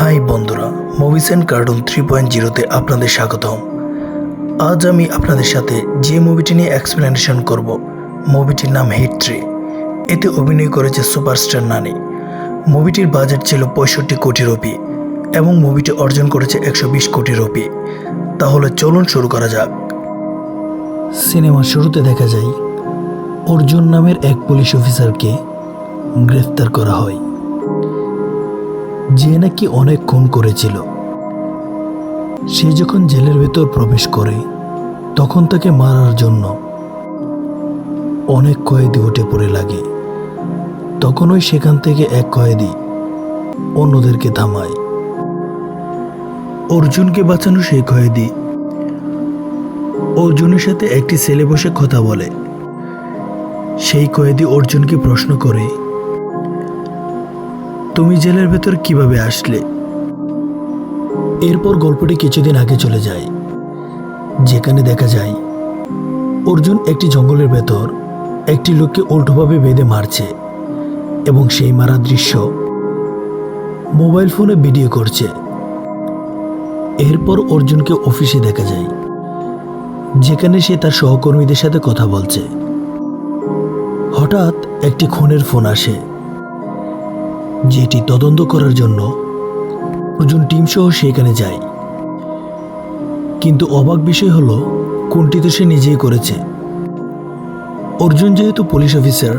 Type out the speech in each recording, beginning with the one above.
High বন্ধুরা movies and cartoon three point জিরোতে আপনাদের স্বাগতম। আজ আমি আপনাদের সাথে যে মুভিটি নিয়ে এক্সপ্লেনেশন করব মুভিটির নাম হিট থ্রি এতে অভিনয় করেছে সুপারস্টার নানি। মুভিটির বাজেট ছিল পঁয়ষট্টি কোটি রুপি এবং মুভিটি অর্জন করেছে একশো বিশ কোটি রুপি। তাহলে চলুন শুরু করা যাক। সিনেমার শুরুতে দেখা যায়, অর্জুন নামের এক পুলিশ অফিসারকে গ্রেফতার করা হয়। যে নাকি অনেক খুন করেছিল। সে যখন জেলের ভেতর প্রবেশ করে, তখন তাকে মারার জন্য অনেক কয়েদি উঠে পড়ে লাগে। তখন ওই সেখান থেকে এক কয়েদি অন্যদেরকে থামায়। অর্জুনকে বাঁচানো সেই কয়েদি অর্জুনের সাথে একটি ছেলে বসে কথা বলে। সেই কয়েদি অর্জুনকে প্রশ্ন করে তুমি জেলের ভেতর কীভাবে আসলে? এরপর গল্পটি কিছুদিন আগে চলে যায়, যেখানে দেখা যায়, অর্জুন একটি জঙ্গলের ভেতর একটি লোককে উল্টোভাবে বেঁধে মারছে এবং সেই মারা দৃশ্য মোবাইল ফোনে ভিডিও করছে। এরপর অর্জুনকে অফিসে দেখা যায়, যেখানে সে তার সহকর্মীদের সাথে কথা বলছে। হঠাৎ একটি খুনের ফোন আসে। যেটি তদন্ত করার জন্য অর্জুন টিম সহ সেখানে যায়। কিন্তু অবাক বিষয় হলো, কোনটি তো সে নিজেই করেছে। অর্জুন যেহেতু পুলিশ অফিসার,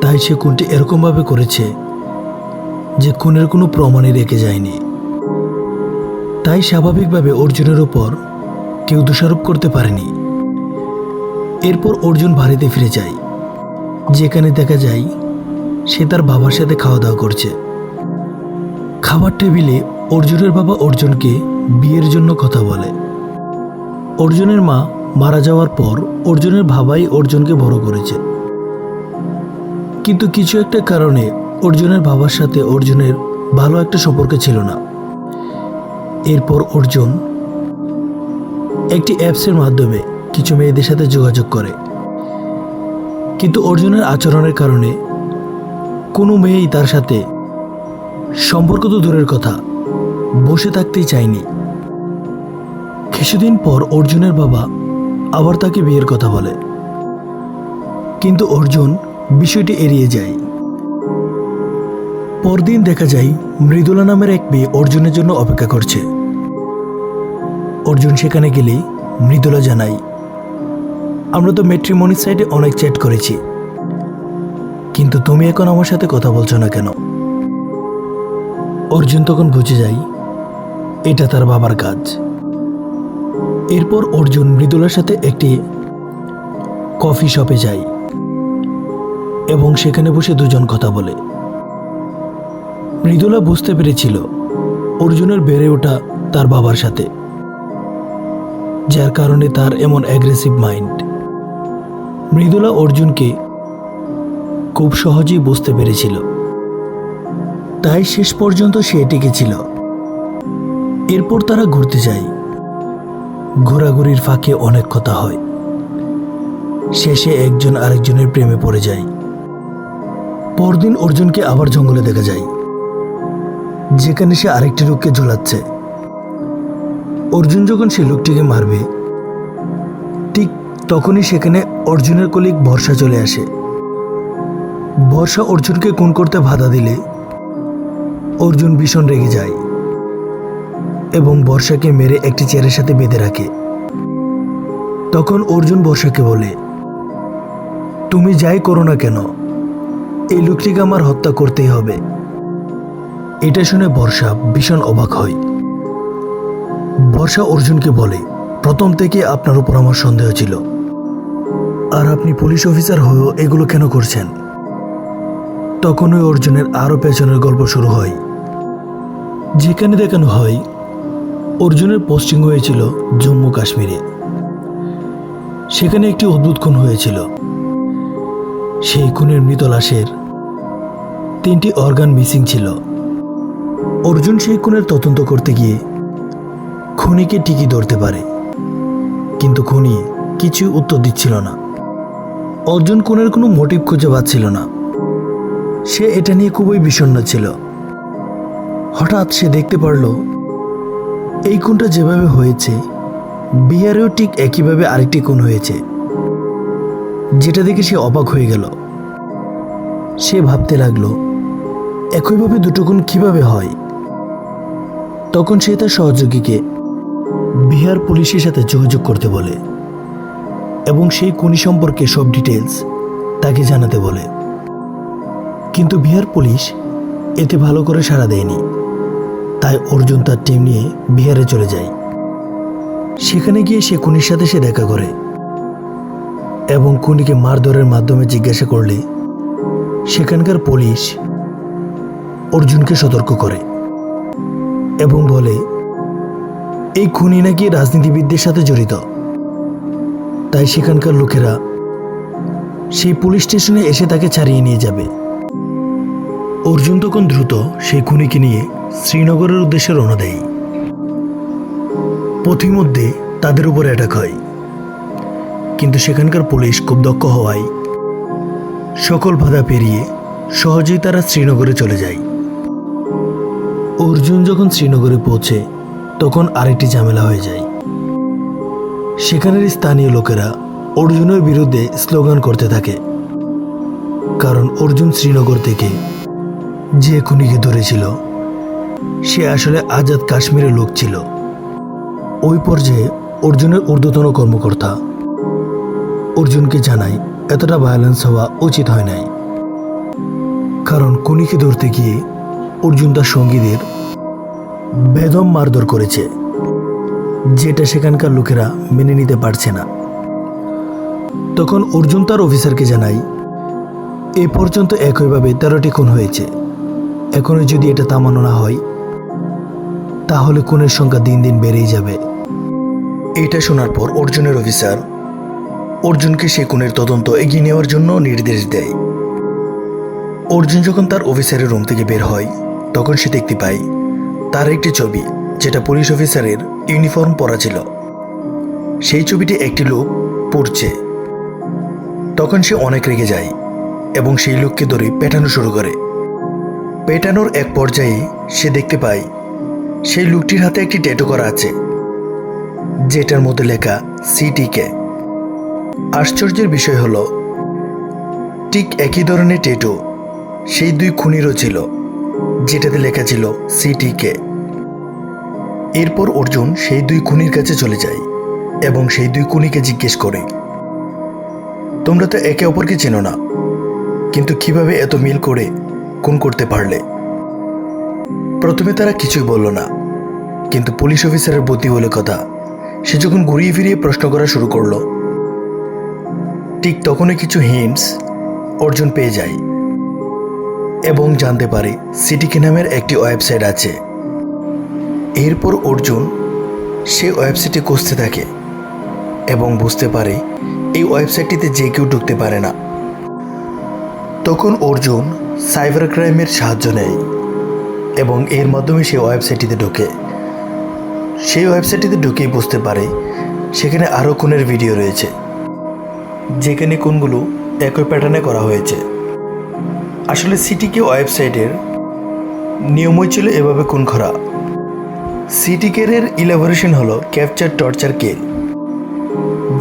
তাই সে কোনটি এরকমভাবে করেছে যে খুনের কোনো প্রমাণই রেখে যায়নি। তাই স্বাভাবিকভাবে অর্জুনের ওপর কেউ দোষারোপ করতে পারেনি। এরপর অর্জুন বাড়িতে ফিরে যায়, যেখানে দেখা যায় সে তার বাবার সাথে খাওয়া দাওয়া করছে। খাবার টেবিলে অর্জুনের বাবা অর্জুনকে বিয়ের জন্য কথা বলে। অর্জুনের মা মারা যাওয়ার পর অর্জুনের বাবাই অর্জুনকে বড় করেছে। কিন্তু কিছু একটা কারণে অর্জুনের বাবার সাথে অর্জুনের ভালো একটা সম্পর্ক ছিল না। এরপর অর্জুন একটি অ্যাপসের মাধ্যমে কিছু মেয়েদের সাথে যোগাযোগ করে। কিন্তু অর্জুনের আচরণের কারণে কোনো মেয়েই তার সাথে সম্পর্ক তো দূরের কথা, বসে থাকতেই চায়নি। কিছুদিন পর অর্জুনের বাবা আবার তাকে বিয়ের কথা বলে। কিন্তু অর্জুন বিষয়টি এড়িয়ে যায়। পরদিন দেখা যায়, মৃদুলা নামের এক মেয়ে অর্জুনের জন্য অপেক্ষা করছে। অর্জুন সেখানে গেলে মৃদুলা জানাই আমরা তো মেট্রিমনির সাইডে অনেক চ্যাট করেছি। কিন্তু তুমি এখন আমার সাথে কথা বলছো না কেন? অর্জুন তখন বুঝে যায়, এটা তার বাবার কাজ। এরপর অর্জুন মৃদুলার সাথে একটি কফি শপে যায় এবং সেখানে বসে দুজন কথা বলে। মৃদুলা বুঝতে পেরেছিল অর্জুনের বেড়ে ওঠা তার বাবার সাথে, যার কারণে তার এমন অ্যাগ্রেসিভ মাইন্ড মৃদুলা অর্জুনকে খুব সহজেই বুঝতে পেরেছিল। তাই শেষ পর্যন্ত সে টিকেছিল এরপর তারা ঘুরতে যায়। ঘোরাঘুরির ফাঁকে অনেক কথা হয়। শেষে একজন আরেকজনের প্রেমে পড়ে যায়। পরদিন অর্জুনকে আবার জঙ্গলে দেখা যায়। যেখানে সে আরেকটি লোককে ঝোলাচ্ছে। অর্জুন যখন সে লোকটিকে মারবে, ঠিক তখনই সেখানে অর্জুনের কলিক বর্ষা চলে আসে। বর্ষা অর্জুনকে খুন করতে বাধা দিলে অর্জুন ভীষণ রেগে যায় এবং বর্ষাকে মেরে একটি চেয়ারের সাথে বেঁধে রাখে। তখন অর্জুন বর্ষাকে বলে, তুমি যাই করো না কেন? এই লোকটিকে আমার হত্যা করতেই হবে। এটা শুনে বর্ষা ভীষণ অবাক হয়। বর্ষা অর্জুনকে বলে, প্রথম থেকে আপনার উপর আমার সন্দেহ ছিল। আর আপনি পুলিশ অফিসার হয়েও এগুলো কেন করছেন? তখন ওই অর্জুনের আরও পেছনের গল্প শুরু হয়। যেখানে দেখানো হয়, অর্জুনের পোস্টিং হয়েছিল জম্মু কাশ্মীরে। সেখানে একটি অদ্ভুত খুন হয়েছিল। সেই খুনের মৃত লাশের তিনটি অর্গান মিসিং ছিল। অর্জুন সেই খুনের তদন্ত করতে গিয়ে খুনিকে ঠিকই ধরতে পারে। কিন্তু খুনি কিছু উত্তর দিচ্ছিল না। অর্জুন খুনের কোনো মোটিভ খুঁজে পাচ্ছিল না। সে এটা নিয়ে খুবই বিষণ্ণ ছিল। হঠাৎ সে দেখতে পারল, এই খুনটা যেভাবে হয়েছে, বিহারেও ঠিক একইভাবে আরেকটি খুন হয়েছে। যেটা দেখে সে অবাক হয়ে গেল। সে ভাবতে লাগল, একইভাবে দুটো খুন কীভাবে হয়? তখন সে তার সহযোগীকে বিহার পুলিশের সাথে যোগাযোগ করতে বলে এবং সেই খুনি সম্পর্কে সব ডিটেলস তাকে জানাতে বলে। কিন্তু বিহার পুলিশ এতে ভালো করে সাড়া দেয়নি। তাই অর্জুন তার টিম নিয়ে বিহারে চলে যায়। সেখানে গিয়ে সে খুনির সাথে সে দেখা করে এবং খুনিকে মারধরের মাধ্যমে জিজ্ঞাসা করলে সেখানকার পুলিশ অর্জুনকে সতর্ক করে এবং বলে, এই খুনি নাকি রাজনীতিবিদদের সাথে জড়িত। তাই সেখানকার লোকেরা সেই পুলিশ স্টেশনে এসে তাকে ছাড়িয়ে নিয়ে যাবে। অর্জুন তখন দ্রুত সেই খুনিকে নিয়ে শ্রীনগরের উদ্দেশ্যে রওনা দেয়। পথিমধ্যে তাদের উপর অ্যাটাক হয়। কিন্তু সেখানকার পুলিশ খুব দক্ষ হওয়ায় সকল বাধা পেরিয়ে সহজেই তারা শ্রীনগরে চলে যায়। অর্জুন যখন শ্রীনগরে পৌঁছে, তখন আরেকটি ঝামেলা হয়ে যায়। সেখানের স্থানীয় লোকেরা অর্জুনের বিরুদ্ধে স্লোগান করতে থাকে। কারণ অর্জুন শ্রীনগর থেকে যে খুনিকে ধরেছিল, সে আসলে আজাদ কাশ্মীরের লোক ছিল। ওই পর্যায়ে অর্জুনের ঊর্ধ্বতন কর্মকর্তা। অর্জুনকে জানায়, এতটা ভায়োলেন্স হওয়া উচিত হয় নাই। কারণ খুনিকে ধরতে গিয়ে অর্জুন তার সঙ্গীদের বেদম মারধর করেছে, যেটা সেখানকার লোকেরা মেনে নিতে পারছে না। তখন অর্জুন তার অফিসারকে জানায়, এ পর্যন্ত একইভাবে তেরোটি খুন হয়েছে। এখনও যদি এটা থামানো না হয়, তাহলে খুনের সংখ্যা দিন দিন বেড়েই যাবে। এটা শোনার পর অর্জুনের অফিসার, অর্জুনকে সে খুনের তদন্ত এগিয়ে নেওয়ার জন্য নির্দেশ দেয়। অর্জুন যখন তার অফিসারের রুম থেকে বের হয়, তখন সে দেখতে পায়, তার একটি ছবি, যেটা পুলিশ অফিসারের ইউনিফর্ম পরা ছিল। সেই ছবিটি একটি লোক পড়ছে। তখন সে অনেক রেগে যায় এবং সেই লোককে ধরে পেটানো শুরু করে। পেটানোর এক পর্যায়ে সে দেখতে পায়, সেই লোকটির হাতে একটি ট্যাটু করা আছে, যেটার মধ্যে লেখা সিটিকে আশ্চর্যের বিষয় হলো, ঠিক একই ধরনের ট্যাটু সেই দুই খুনিরও ছিল, যেটাতে লেখা ছিল সিটিকে এরপর অর্জুন সেই দুই খুনির কাছে চলে যায় এবং সেই দুই খুনিকে জিজ্ঞেস করে, তোমরা তো একে অপরকে চেনো না, কিন্তু কীভাবে এত মিল করে খুন করতে পারলে। প্রথমে তারা কিছুই বলল না, কিন্তু পুলিশ অফিসারের বুদ্ধি বলে কথা। সে যখন ঘুরিয়ে ফিরিয়ে প্রশ্ন করা শুরু করল, ঠিক তখনই কিছু হিন্টস অর্জুন পেয়ে যায় এবং জানতে পারে সিটিকে নামের একটি ওয়েবসাইট আছে। এরপর অর্জুন সে ওয়েবসাইটে খুঁজতে থাকে এবং বুঝতে পারে এই ওয়েবসাইটটিতে যে কেউ ঢুকতে পারে না। তখন অর্জুন সাইবার ক্রাইমের সাহায্য নেয় এবং এর মাধ্যমে সে ওয়েবসাইটটিতে ঢোকে। সেই ওয়েবসাইটটিতে ঢুকেই বুঝতে পারে সেখানে আরও কোনের ভিডিও রয়েছে, যেখানে কোনগুলো একই প্যাটার্নে করা হয়েছে। আসলে সিটিকে ওয়েবসাইটের নিয়মই ছিল এভাবে খুন করা। সিটিকের ইলাবোরেশন হলো ক্যাপচার টর্চার কেল,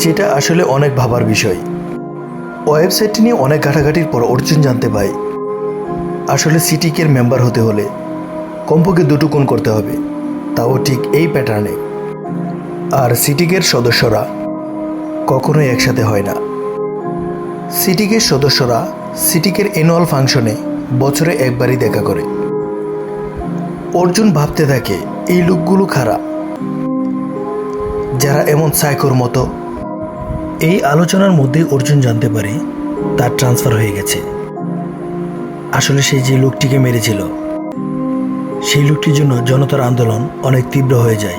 যেটা আসলে অনেক ভাবার বিষয়। ওয়েবসাইটটি নিয়ে অনেক ঘাটাঘাটির পর অর্জুন জানতে পায় আসলে সিটিকের মেম্বার হতে হলে কমপক্ষে দুটো কোণ করতে হবে। তাও ঠিক এই প্যাটার্নে আর সিটিকের সদস্যরা কখনোই একসাথে হয় না। সিটিকের সদস্যরা সিটিকের অ্যানুয়াল ফাংশনে বছরে একবারই দেখা করে। অর্জুন ভাবতে থাকে, এই লোকগুলো খারাপ যারা এমন সাইকোর মতো। এই আলোচনার মধ্যে অর্জুন জানতে পারে, তার ট্রান্সফার হয়ে গেছে। আসলে সেই যে লোকটিকে মেরেছিল, সেই লোকটির জন্য জনতার আন্দোলন অনেক তীব্র হয়ে যায়।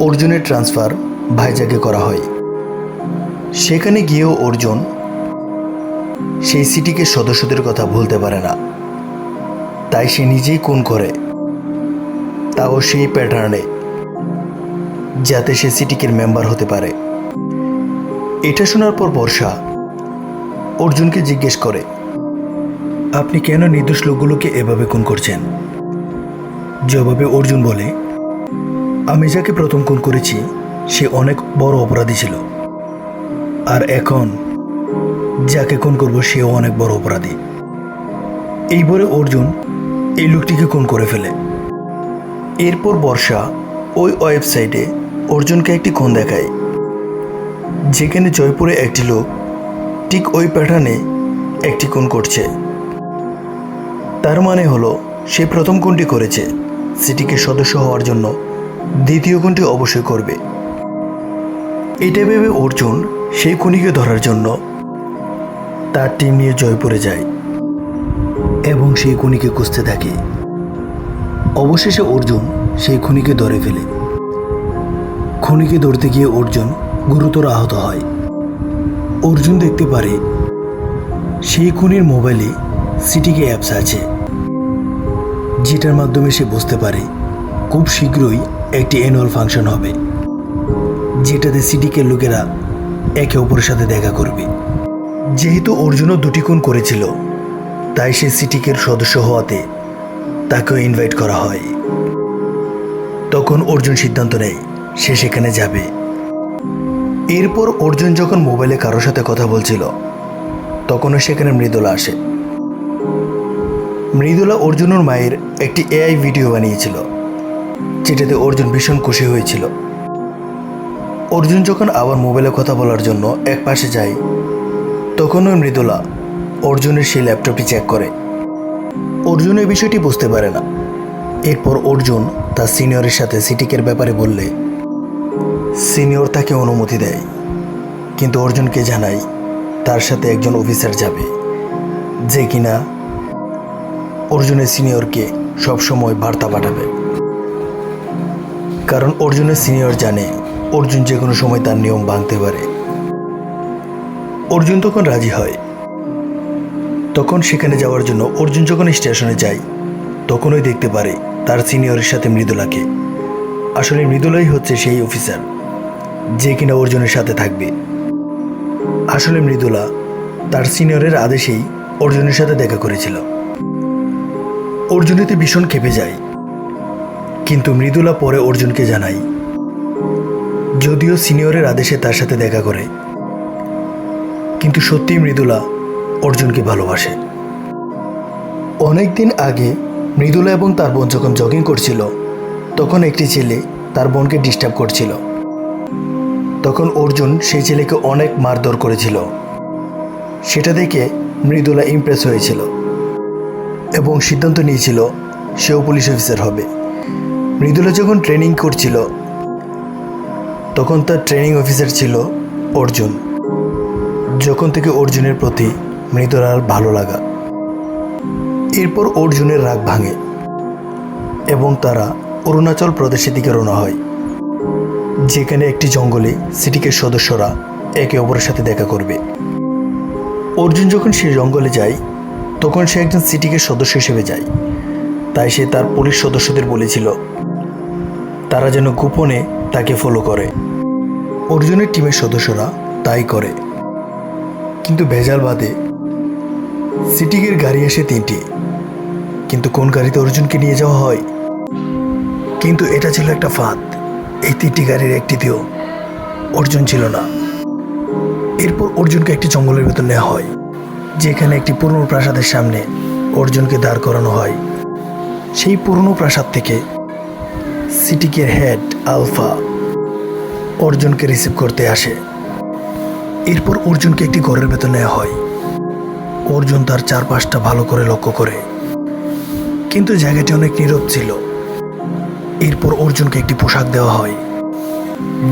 অর্জুনের ট্রান্সফার ভাইজাকে করা হয়। সেখানে গিয়েও অর্জুন সেই সিটিকে সদস্যদের কথা ভুলতে পারে না। তাই সে নিজেই কোন করে তাও সেই প্যাটার্নে, যাতে সে সিটিকের মেম্বার হতে পারে। এটা শোনার পর বর্ষা অর্জুনকে জিজ্ঞেস করে আপনি কেন নির্দোষ লোকগুলোকে এভাবে খুন করছেন? জবাবে অর্জুন বলে, আমি যাকে প্রথম খুন করেছি, সে অনেক বড় অপরাধী ছিল। আর এখন, যাকে খুন করব, সেও অনেক বড় অপরাধী। এই বলে অর্জুন এই লোকটিকে খুন করে ফেলে। এরপর বর্ষা ওই ওয়েবসাইটে অর্জুনকে একটি খুন দেখায়, যেখানে জয়পুরে একটি লোক ঠিক ওই প্যাটার্নে একটি খুন করছে। তার মানে হলো, সে প্রথম কোনটি করেছে, সিটিকে সদস্য হওয়ার জন্য দ্বিতীয় কোনটি অবশ্যই করবে। এটা ভেবে অর্জুন সেই খুনিকে ধরার জন্য তার টিম নিয়ে জয়পুরে যায় এবং সেই খুনিকে খুঁজতে থাকে। অবশেষে অর্জুন সেই খুনিকে ধরে ফেলে। খুনিকে ধরতে গিয়ে অর্জুন গুরুতর আহত হয়। অর্জুন দেখতে পারে সেই খুনির মোবাইলে সিটিকে অ্যাপস আছে। যেটার মাধ্যমে সে বুঝতে পারে খুব শীঘ্রই একটি অ্যানুয়াল ফাংশন হবে। যেটাতে সিটিকে লোকেরা একে অপরের সাথে দেখা করবে। যেহেতু অর্জুনও দুটি খুন করেছিল, তাই সে সিটিকের সদস্য হওয়াতে তাকেও ইনভাইট করা হয়। তখন অর্জুন সিদ্ধান্ত নেয়, সে সেখানে যাবে। এরপর অর্জুন যখন মোবাইলে কারোর সাথে কথা বলছিল, তখনও সেখানে মৃদুলা আসে। মৃদুলা অর্জুনের মায়ের একটি এআই ভিডিও বানিয়েছিল, যেটাতে অর্জুন ভীষণ খুশি হয়েছিল। অর্জুন যখন আবার মোবাইলে কথা বলার জন্য এক পাশে যায় তখন ওই মৃদুলা অর্জুনের সেই ল্যাপটপটি চেক করে। অর্জুন এই বিষয়টি বুঝতে পারে না। এরপর অর্জুন তার সিনিয়রের সাথে সিটিকের ব্যাপারে বললে, সিনিয়র তাকে অনুমতি দেয়, কিন্তু অর্জুনকে জানাই তার সাথে একজন অফিসার যাবে, যে কিনা অর্জুনের সিনিয়রকে সবসময় বার্তা পাঠাবে। কারণ অর্জুনের সিনিয়র জানে অর্জুন যে কোনো সময় তার নিয়ম ভাঙতে পারে। অর্জুন তখন রাজি হয়। তখন সেখানে যাওয়ার জন্য অর্জুন যখন স্টেশনে যায়, তখনই দেখতে পারে তার সিনিয়রের সাথে মৃদুলাকে। আসলে মৃদুলাই হচ্ছে সেই অফিসার, যে কিনা অর্জুনের সাথে থাকবে। আসলে মৃদুলা তার সিনিয়রের আদেশেই অর্জুনের সাথে দেখা করেছিল। অর্জুনিতে ভীষণ খেপে যায়। কিন্তু মৃদুলা পরে অর্জুনকে জানাই যদিও সিনিয়রের আদেশে তার সাথে দেখা করে, কিন্তু সত্যিই মৃদুলা অর্জুনকে ভালোবাসে। অনেক দিন আগে মৃদুলা এবং তার বোন যখন জগিং করছিল, তখন একটি ছেলে তার বোনকে ডিস্টার্ব করছিল। তখন অর্জুন সেই ছেলেকে অনেক মারধর করেছিল। সেটা দেখে মৃদুলা ইমপ্রেস হয়েছিল। এবং সিদ্ধান্ত নিয়েছিল সেও পুলিশ অফিসার হবে। মৃদুলা যখন ট্রেনিং করছিল, তখন তার ট্রেনিং অফিসার ছিল অর্জুন। যখন থেকে অর্জুনের প্রতি মৃদুলার ভালো লাগা। এরপর অর্জুনের রাগ ভাঙে এবং তারা অরুণাচল প্রদেশের দিকে রওনা হয়, যেখানে একটি জঙ্গলে সিটিকের সদস্যরা একে অপরের সাথে দেখা করবে। অর্জুন যখন সে জঙ্গলে যায় তখন সে একজন সিটিকের সদস্য হিসেবে যায়। তাই সে তার পুলিশ সদস্যদের বলেছিল, তারা যেন গোপনে তাকে ফলো করে। অর্জুনের টিমের সদস্যরা তাই করে। কিন্তু ভেজাল বাদে, সিটিকের গাড়ি আসে তিনটি। কিন্তু কোন গাড়িতে অর্জুনকে নিয়ে যাওয়া হয়? কিন্তু এটা ছিল একটা ফাঁদ। এই তিনটি গাড়ির একটিতেও অর্জুন ছিল না। এরপর অর্জুনকে একটি জঙ্গলের ভেতর নেওয়া হয়। যেখানে একটি পুরনো প্রাসাদের সামনে অর্জুনকে দাঁড় করানো হয়। সেই পুরনো প্রাসাদ থেকে সিটিকের হেড আলফা অর্জুনকে রিসিভ করতে আসে। এরপর অর্জুনকে একটি ঘরের ভেতর নেওয়া হয়। অর্জুন তার চারপাশটা ভালো করে লক্ষ্য করে। কিন্তু জায়গাটি অনেক নীরব ছিল। এরপর অর্জুনকে একটি পোশাক দেওয়া হয়,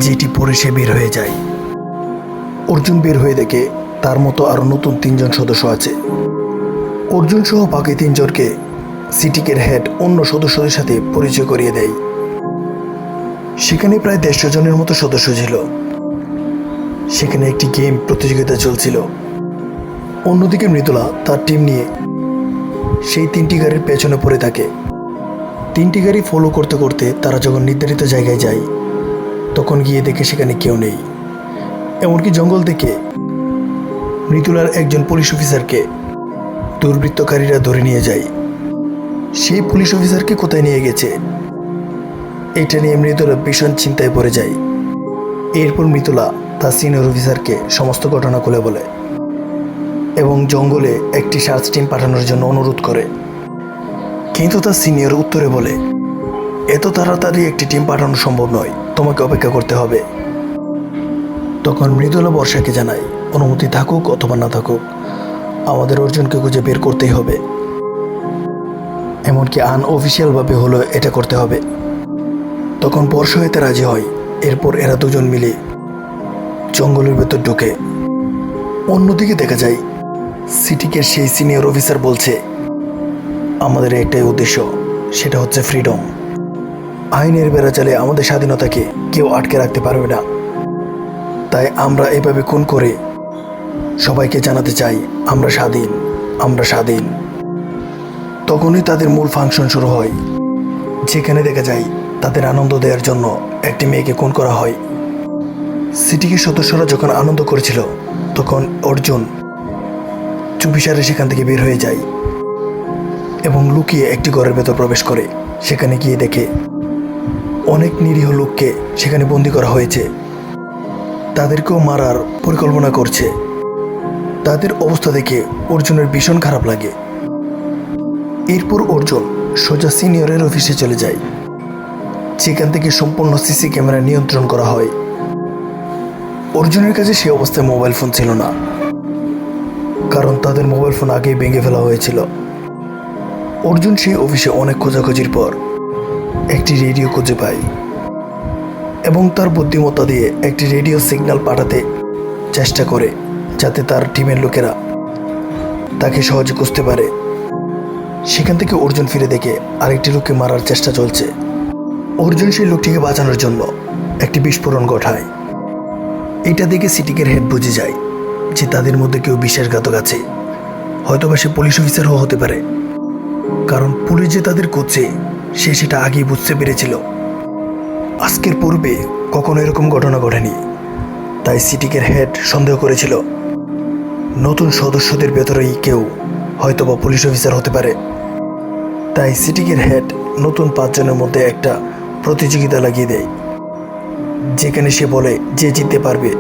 যেটি পরে সে বের হয়ে যায়। অর্জুন বের হয়ে দেখে তার মতো আরও নতুন তিনজন সদস্য আছে। অর্জুন সহ বাকি তিনজনকে সিটিকের হেড অন্য সদস্যদের সাথে পরিচয় করিয়ে দেয়। সেখানে প্রায় দেড়শো জনের মতো সদস্য ছিল। সেখানে একটি গেম প্রতিযোগিতা চলছিল। অন্যদিকে মৃদুলা তার টিম নিয়ে সেই তিনটি গাড়ির পেছনে পড়ে থাকে। তিনটি গাড়ি ফলো করতে করতে তারা যখন নির্ধারিত জায়গায় যায়, তখন গিয়ে দেখে সেখানে কেউ নেই। এমনকি জঙ্গল থেকে মৃদুলার একজন পুলিশ অফিসারকে দুর্বৃত্তকারীরা ধরে নিয়ে যায়। সেই পুলিশ অফিসারকে কোথায় নিয়ে গেছে? এটা নিয়ে মৃদুলা ভীষণ চিন্তায় পড়ে যায়। এরপর মৃদুলা তার সিনিয়র অফিসারকে সমস্ত ঘটনা খুলে বলে এবং জঙ্গলে একটি সার্চ টিম পাঠানোর জন্য অনুরোধ করে। কিন্তু তার সিনিয়র উত্তরে বলে এত তাড়াতাড়ি একটি টিম পাঠানো সম্ভব নয়, তোমাকে অপেক্ষা করতে হবে। তখন মৃদুলা বর্ষাকে জানায় অনুমতি থাকুক অথবা না থাকুক, আমাদের অর্জুনকে খুঁজে বের করতেই হবে। এমনকি আনঅফিসিয়ালভাবে হলেও এটা করতে হবে। তখন বর্ষা রাজি হয়, এরপর এরা দুজন মিলে জঙ্গলের ভেতর ঢোকে। অন্যদিকে দেখা যায় সিটিকের সেই সিনিয়র অফিসার বলছে, আমাদের একটাই উদ্দেশ্য, সেটা হচ্ছে ফ্রিডম আইনের বেড়া চালে আমাদের স্বাধীনতাকে কেউ আটকে রাখতে পারবে না। তাই আমরা এভাবে খুন করে সবাইকে জানাতে চাই, আমরা স্বাধীন আমরা স্বাধীন। তখনই তাদের মূল ফাংশন শুরু হয়। যেখানে দেখা যায়, তাদের আনন্দ দেওয়ার জন্য একটি মেয়েকে খুন করা হয়। সিটিকে সদস্যরা যখন আনন্দ করেছিল, তখন অর্জুন চুপিসারে সেখান থেকে বের হয়ে যায় এবং লুকিয়ে একটি ঘরের ভেতর প্রবেশ করে। সেখানে গিয়ে দেখে, অনেক নিরীহ লোককে সেখানে বন্দি করা হয়েছে। তাদেরকেও মারার পরিকল্পনা করছে। তাদের অবস্থা দেখে অর্জুনের ভীষণ খারাপ লাগে। এরপর অর্জুন সোজা সিনিয়রের অফিসে চলে যায়। সেখান থেকে সম্পূর্ণ সিসি ক্যামেরা নিয়ন্ত্রণ করা হয়। অর্জুনের কাছে সে অবস্থায় মোবাইল ফোন ছিল না। কারণ তাদের মোবাইল ফোন আগেই ভেঙে ফেলা হয়েছিল। অর্জুন সেই অফিসে অনেক খোঁজাখুঁজির পর একটি রেডিও খুঁজে পায় এবং তার বুদ্ধিমত্তা দিয়ে একটি রেডিও সিগন্যাল পাঠাতে চেষ্টা করে। যাতে তার টিমের লোকেরা তাকে সহজে খুঁজতে পারে। সেখান থেকে অর্জুন ফিরে দেখে আরেকটি লোককে মারার চেষ্টা চলছে। অর্জুন সেই লোকটিকে বাঁচানোর জন্য একটি বিস্ফোরণ ঘটায়। এটা দেখে সিটিকের হেড বুঝে যায় যে তাদের মধ্যে কেউ বিশ্বাসঘাতক আছে। হয়তোবা সে পুলিশ অফিসারও হতে পারে। কারণ পুলিশ যে তাদের করছে সে সেটা আগেই বুঝতে পেরেছিল। আজকের পূর্বে কখনো এরকম ঘটনা ঘটেনি। তাই সিটিকের হেড সন্দেহ করেছিল নতুন সদস্যদের ভেতরেই কেউ হয়তোবা পুলিশ অফিসার হতে পারে। তাই সিটিকের হেড নতুন পাঁচজনের মধ্যে একটা প্রতিযোগিতা লাগিয়ে দেয়। যেখানে সে বলে যে জিততে পারবে,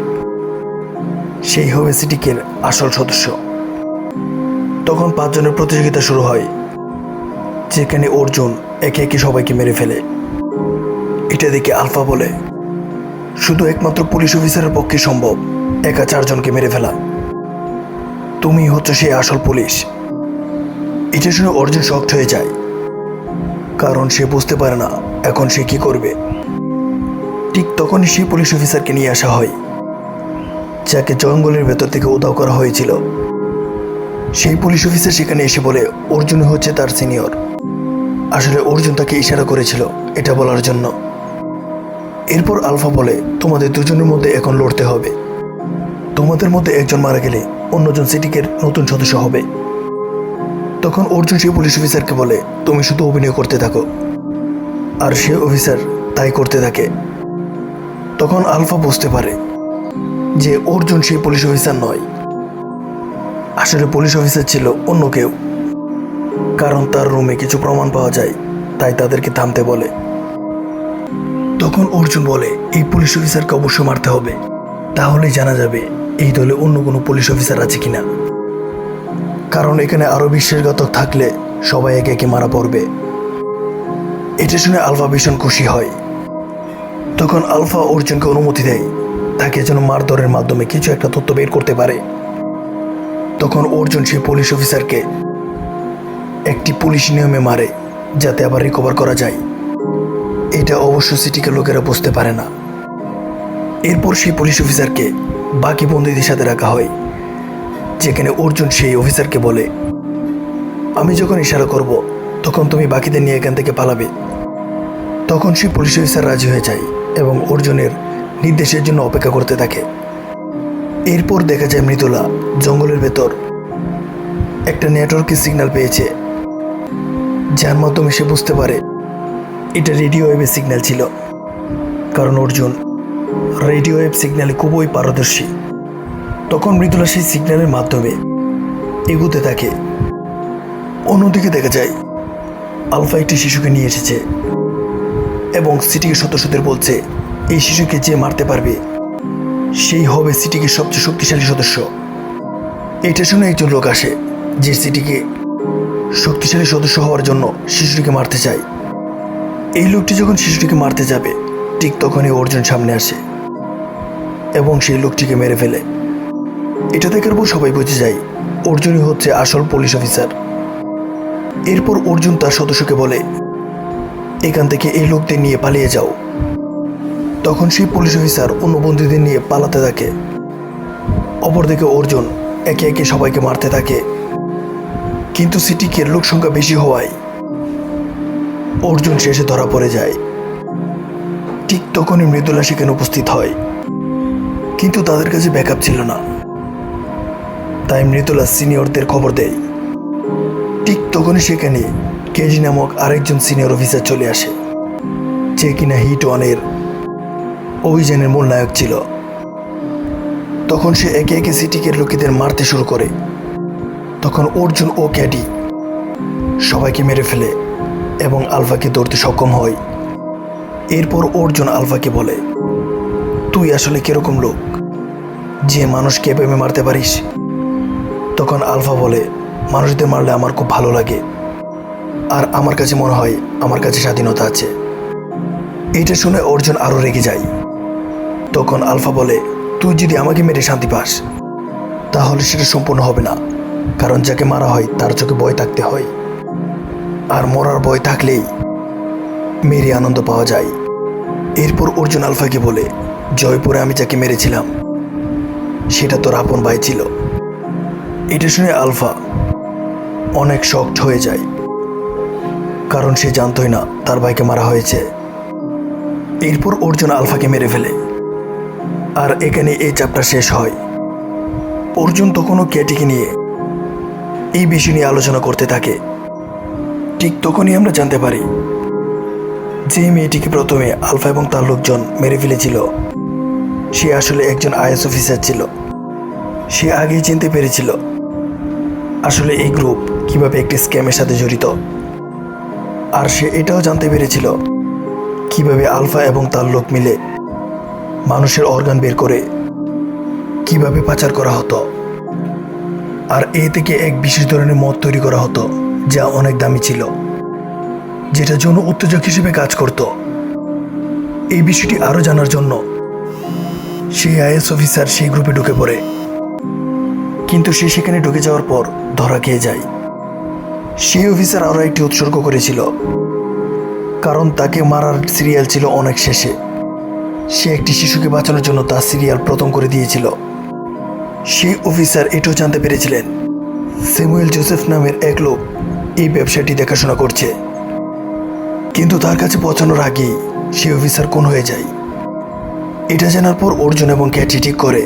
সেই হবে সিটিকের আসল সদস্য। তখন পাঁচজনের প্রতিযোগিতা শুরু হয়, যেখানে অর্জুন একে একে সবাইকে মেরে ফেলে। এটা দেখে আলফা বলে, শুধু একমাত্র পুলিশ অফিসারের পক্ষে সম্ভব, একা চারজনকে মেরে ফেলা। তুমি হচ্ছে সেই আসল পুলিশ। এটা শুনে অর্জুন শক্ট হয়ে যায়। কারণ সে বুঝতে পারে না এখন সে কি করবে। ঠিক তখনই সেই পুলিশ অফিসারকে নিয়ে আসা হয়, যাকে জঙ্গলের ভেতর থেকে উধাও করা হয়েছিল। সেই পুলিশ অফিসার সেখানে এসে বলে, অর্জুন হচ্ছে তার সিনিয়র। আসলে অর্জুন তাকে ইশারা করেছিল এটা বলার জন্য। এরপর আলফা বলে, তোমাদের দুজনের মধ্যে এখন লড়তে হবে। তোমাদের মধ্যে একজন মারা গেলে অন্যজন সিটিকের নতুন সদস্য হবে। তখন অর্জুন সেই পুলিশ অফিসারকে বলে, তুমি শুধু অভিনয় করতে থাকো। আর সে অফিসার তাই করতে থাকে। তখন আলফা বুঝতে পারে যে অর্জুন সেই পুলিশ অফিসার নয়। আসলে পুলিশ অফিসার ছিল অন্য কেউ। কারণ তার রুমে কিছু প্রমাণ পাওয়া যায়, তাই তাদেরকে থামতে বলে। তখন অর্জুন বলে, এই পুলিশ অফিসারকে অবশ্যই মারতে হবে। তাহলেই জানা যাবে এই দলে অন্য কোনো পুলিশ অফিসার আছে কিনা? কারণ এখানে আরও বিশ্বাসঘাতক থাকলে সবাই একে একে মারা পড়বে। এটা শুনে আলফা ভীষণ খুশি হয়। তখন আলফা অর্জুনকে অনুমতি দেয়, তাকে যেন মারধরের মাধ্যমে কিছু একটা তথ্য বের করতে পারে। তখন অর্জুন সেই পুলিশ অফিসারকে একটি পুলিশ নিয়মে মারে, যাতে আবার রিকভার করা যায়। এটা অবশ্য সিটিকে লোকেরা বুঝতে পারে না। এরপর সেই পুলিশ অফিসারকে বাকি বন্দীদের সাথে রাখা হয়। যেখানে অর্জুন সেই অফিসারকে বলে, আমি যখন ইশারা করব, তখন তুমি বাকিদের নিয়ে এখান থেকে পালাবে। তখন সেই পুলিশ অফিসার রাজি হয়ে যায় এবং অর্জুনের নির্দেশের জন্য অপেক্ষা করতে থাকে। এরপর দেখা যায় মৃদুলা জঙ্গলের ভেতর একটা নেটওয়ার্কের সিগন্যাল পেয়েছে, যার মাধ্যমে সে বুঝতে পারে এটা রেডিও ওয়েবের সিগন্যাল ছিল। কারণ অর্জুন রেডিও ওয়েব সিগন্যালে খুবই পারদর্শী। তখন মৃদুলা সেই সিগন্যালের মাধ্যমে এগুতে থাকে অন্যদিকে দেখা যায়, আলফা একটি শিশুকে নিয়ে এসেছে এবং সিটিকে সদস্যদের বলছে, এই শিশুকে যে মারতে পারবে, সেই হবে সিটিকে সবচেয়ে শক্তিশালী সদস্য। এটা শুনে একজন লোক আসে, যে সিটিকে শক্তিশালী সদস্য হওয়ার জন্য শিশুটিকে মারতে চায়। এই লোকটি যখন শিশুটিকে মারতে যাবে ঠিক তখনই অর্জুন সামনে আসে এবং সেই লোকটিকে মেরে ফেলে। এটা দেখার পর সবাই বুঝে যায়, অর্জুনই হচ্ছে আসল পুলিশ অফিসার। এরপর অর্জুন তার সদস্যকে বলে, এখান থেকে এই লোকদের নিয়ে পালিয়ে যাও। তখন সেই পুলিশ অফিসার অন্য বন্ধুদের নিয়ে পালাতে থাকে। অপরদিকে অর্জুন একে একে সবাইকে মারতে থাকে। কিন্তু সিটিকের লোক সংখ্যা বেশি হওয়ায় অর্জুন শেষে ধরা পড়ে যায়। ঠিক তখনই মৃদুলা সেখানে উপস্থিত হয়। কিন্তু তাদের কাছে ব্যাকআপ ছিল না। তাই মৃদুলা সিনিয়রদের খবর দেয়। ঠিক তখনই সেখানে কেজি নামক আরেকজন সিনিয়র অফিসার চলে আসে। যে কিনা হিট ওয়ানের অভিযানের মূল নায়ক ছিল। তখন সে একে একে সিটিকের লোকেদের মারতে শুরু করে। তখন অর্জুন ও ক্যাডি সবাইকে মেরে ফেলে এবং আলফাকে ধরতে সক্ষম হয়। এরপর অর্জুন আলফাকে বলে, তুই আসলে কীরকম লোক? যে মানুষকে এভাবে মারতে পারিস? তখন আলফা বলে, মানুষদের মারলে আমার খুব ভালো লাগে। আর আমার কাছে মনে হয় আমার কাছে স্বাধীনতা আছে। এটা শুনে অর্জুন আরও রেগে যায়। তখন আলফা বলে, তুই যদি আমাকে মেরে শান্তি পাস, তাহলে সেটা সম্পূর্ণ হবে না। কারণ যাকে মারা হয়, তার চোখে ভয় থাকতে হয়। আর মরার ভয় থাকলেই মেরে আনন্দ পাওয়া যায়। এরপর অর্জুন আলফাকে বলে, জয়পুরে আমি যাকে মেরেছিলাম, সেটা তোর আপন ভাই ছিল। এটা শুনে আলফা অনেক শক্ট হয়ে যায়, কারণ সে জানতই না তার ভাইকে মারা হয়েছে। এরপর অর্জুন আলফাকে মেরে ফেলে, আর এখানে এই চাপটা শেষ হয়। অর্জুন তখনও কেটিকে নিয়ে এই বিষয় নিয়ে আলোচনা করতে থাকে। ঠিক তখনই আমরা জানতে পারি যে মেয়েটিকে প্রথমে আলফা এবং তার লোকজন মেরে ফেলেছিল, সে আসলে একজন আইএস অফিসার ছিল। সে আগেই চিনতে পেরেছিল আসলে এই গ্রুপ কীভাবে একটি স্ক্যামের সাথে জড়িত। আর সে এটাও জানতে পেরেছিল কীভাবে আলফা এবং তার লোক মিলে মানুষের অর্গান বের করে কীভাবে পাচার করা হতো। আর এ থেকে এক বিশেষ ধরনের মদ তৈরি করা হতো, যা অনেক দামি ছিল। যেটা যৌন উত্তেজক হিসেবে কাজ করত। এই বিষয়টি আরও জানার জন্য সেই আইএস অফিসার সেই গ্রুপে ঢুকে পড়ে। কিন্তু সে সেখানে ঢুকে যাওয়ার পর ধরা খেয়ে যায়। সেই অফিসার আরও একটি উৎসর্গ করেছিল। কারণ তাকে মারার সিরিয়াল ছিল অনেক শেষে। সে একটি শিশুকে বাঁচানোর জন্য তার সিরিয়াল প্রথম করে দিয়েছিল। সেই অফিসার এটাও জানতে পেরেছিলেন। স্যামুয়েল জোসেফ নামের এক লোক এই ব্যবসাটি দেখাশোনা করছে। কিন্তু তার কাছে পৌঁছানোর আগেই সে অফিসার কোন হয়ে যায়। এটা জানার পর অর্জুন এবং ক্যাটি ঠিক করে।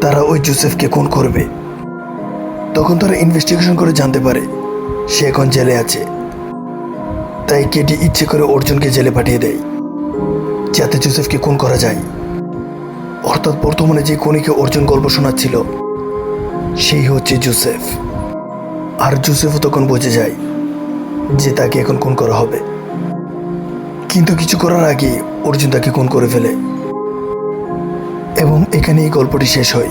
তারা ওই জোসেফকে খুন করবে। তখন তারা ইনভেস্টিগেশন করে জানতে পারে সে এখন জেলে আছে। তাই কেটি ইচ্ছে করে অর্জুনকে জেলে পাঠিয়ে দেয়, যাতে জোসেফকে খুন করা যায়। অর্থাৎ বর্তমানে যে কনিকে অর্জুন গল্প শোনাচ্ছিল, সেই হচ্ছে জোসেফ। আর জোসেফও তখন বোঝে যায় যে তাকে এখন খুন করা হবে। কিন্তু কিছু করার আগে অর্জুন তাকে খুন করে ফেলে। এবং এখানেই গল্পটি শেষ হয়।